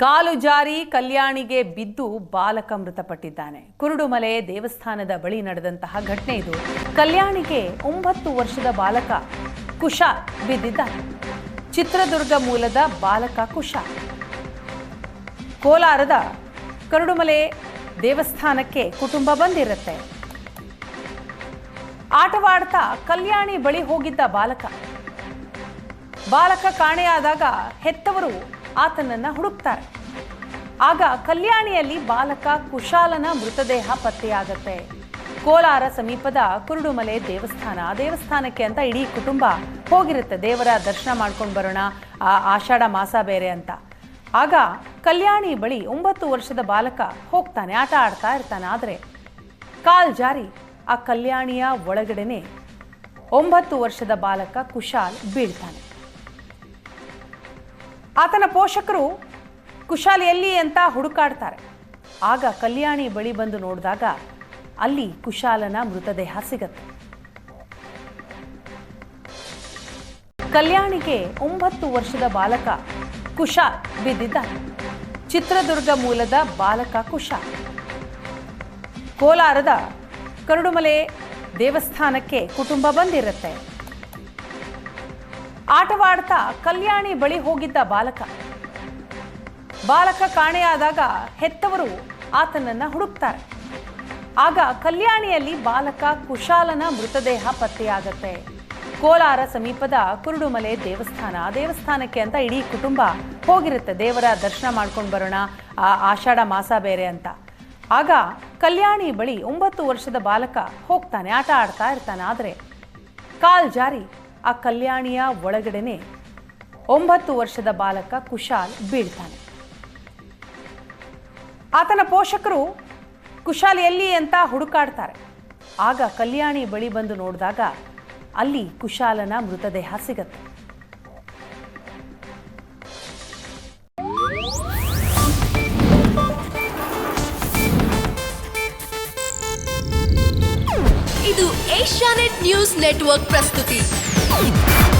ಕಾಲು ಜಾರಿ ಕಲ್ಯಾಣಿಗೆ ಬಿದ್ದು ಬಾಲಕ ಮೃತಪಟ್ಟಿದ್ದಾನೆ. ಕುರುಡುಮಲೆ ದೇವಸ್ಥಾನದ ಬಳಿ ನಡೆದಂತಹ ಘಟನೆ ಇದು. ಕಲ್ಯಾಣಿಗೆ ಒಂಬತ್ತು ವರ್ಷದ ಬಾಲಕ ಕುಶಾಲ್ ಬಿದ್ದಿದ್ದಾನೆ. ಚಿತ್ರದುರ್ಗ ಮೂಲದ ಬಾಲಕ ಕುಶಾಲ್. ಕೋಲಾರದ ಕರುಡುಮಲೆ ದೇವಸ್ಥಾನಕ್ಕೆ ಕುಟುಂಬ ಬಂದಿರುತ್ತೆ. ಆಟವಾಡ್ತಾ ಕಲ್ಯಾಣಿ ಬಳಿ ಹೋಗಿದ್ದ ಬಾಲಕ. ಬಾಲಕ ಕಾಣೆಯಾದಾಗ ಹೆತ್ತವರು ಆತನನ್ನ ಹುಡುಕ್ತಾರೆ. ಆಗ ಕಲ್ಯಾಣಿಯಲ್ಲಿ ಬಾಲಕ ಕುಶಾಲನ ಮೃತದೇಹ ಪತ್ತೆಯಾಗತ್ತೆ. ಕೋಲಾರ ಸಮೀಪದ ಕುರುಡುಮಲೆ ದೇವಸ್ಥಾನ. ಆ ದೇವಸ್ಥಾನಕ್ಕೆ ಅಂತ ಇಡೀ ಕುಟುಂಬ ಹೋಗಿರುತ್ತೆ. ದೇವರ ದರ್ಶನ ಮಾಡ್ಕೊಂಡು ಬರೋಣ, ಆ ಆಷಾಢ ಮಾಸ ಬೇರೆ ಅಂತ. ಆಗ ಕಲ್ಯಾಣಿ ಬಳಿ ಒಂಬತ್ತು ವರ್ಷದ ಬಾಲಕ ಹೋಗ್ತಾನೆ, ಆಟ ಆಡ್ತಾ ಇರ್ತಾನೆ. ಆದರೆ ಕಾಲ್ ಜಾರಿ ಆ ಕಲ್ಯಾಣಿಯ ಒಳಗಡೆನೆ ಒಂಬತ್ತು ವರ್ಷದ ಬಾಲಕ ಕುಶಾಲ್ ಬೀಳ್ತಾನೆ. ಆತನ ಪೋಷಕರು ಕುಶಾಲ್ ಎಲ್ಲಿ ಅಂತ ಹುಡುಕಾಡ್ತಾರೆ. ಆಗ ಕಲ್ಯಾಣಿ ಬಳಿ ಬಂದು ನೋಡಿದಾಗ ಅಲ್ಲಿ ಕುಶಾಲನ ಮೃತದೇಹ ಸಿಗತ್ತೆ. ಕಲ್ಯಾಣಿಗೆ ಒಂಬತ್ತು ವರ್ಷದ ಬಾಲಕ ಕುಶಾಲ್ ಬಿದ್ದಿದ್ದ ಚಿತ್ರದುರ್ಗ ಮೂಲದ ಬಾಲಕ ಕುಶಾಲ್. ಕೋಲಾರದ ಕರುಡುಮಲೆ ದೇವಸ್ಥಾನಕ್ಕೆ ಕುಟುಂಬ ಬಂದಿರುತ್ತೆ. ಆಟವಾಡ್ತಾ ಕಲ್ಯಾಣಿ ಬಳಿ ಹೋಗಿದ್ದ ಬಾಲಕ. ಬಾಲಕ ಕಾಣೆಯಾದಾಗ ಹೆತ್ತವರು ಆತನನ್ನ ಹುಡುಕ್ತಾರೆ. ಆಗ ಕಲ್ಯಾಣಿಯಲ್ಲಿ ಬಾಲಕ ಕುಶಾಲನ ಮೃತದೇಹ ಪತ್ತೆಯಾಗತ್ತೆ. ಕೋಲಾರ ಸಮೀಪದ ಕುರುಡುಮಲೆ ದೇವಸ್ಥಾನ, ಆ ದೇವಸ್ಥಾನಕ್ಕೆ ಅಂತ ಇಡೀ ಕುಟುಂಬ ಹೋಗಿರುತ್ತೆ. ದೇವರ ದರ್ಶನ ಮಾಡ್ಕೊಂಡು ಬರೋಣ, ಆ ಆಷಾಢ ಮಾಸ ಬೇರೆ ಅಂತ. ಆಗ ಕಲ್ಯಾಣಿ ಬಳಿ ಒಂಬತ್ತು ವರ್ಷದ ಬಾಲಕ ಹೋಗ್ತಾನೆ, ಆಟ ಆಡ್ತಾ ಇರ್ತಾನೆ. ಆದರೆ ಕಾಲ್ ಜಾರಿ ಆ ಕಲ್ಯಾಣಿಯ ಒಳಗಡೆನೆ ಒಂಬತ್ತು ವರ್ಷದ ಬಾಲಕ ಕುಶಾಲ್ ಬೀಳ್ತಾನೆ. ಆತನ ಪೋಷಕರು ಕುಶಾಲ್ ಎಲ್ಲಿ ಅಂತ ಹುಡುಕಾಡ್ತಾರೆ. ಆಗ ಕಲ್ಯಾಣಿ ಬಳಿ ಬಂದು ನೋಡಿದಾಗ ಅಲ್ಲಿ ಕುಶಾಲನ ಮೃತದೇಹ ಸಿಗತ್ತೆ. ಇದು ಏಷ್ಯಾನೆಟ್ ನ್ಯೂಸ್ ನೆಟ್ವರ್ಕ್ ಪ್ರಸ್ತುತಿ. Oh!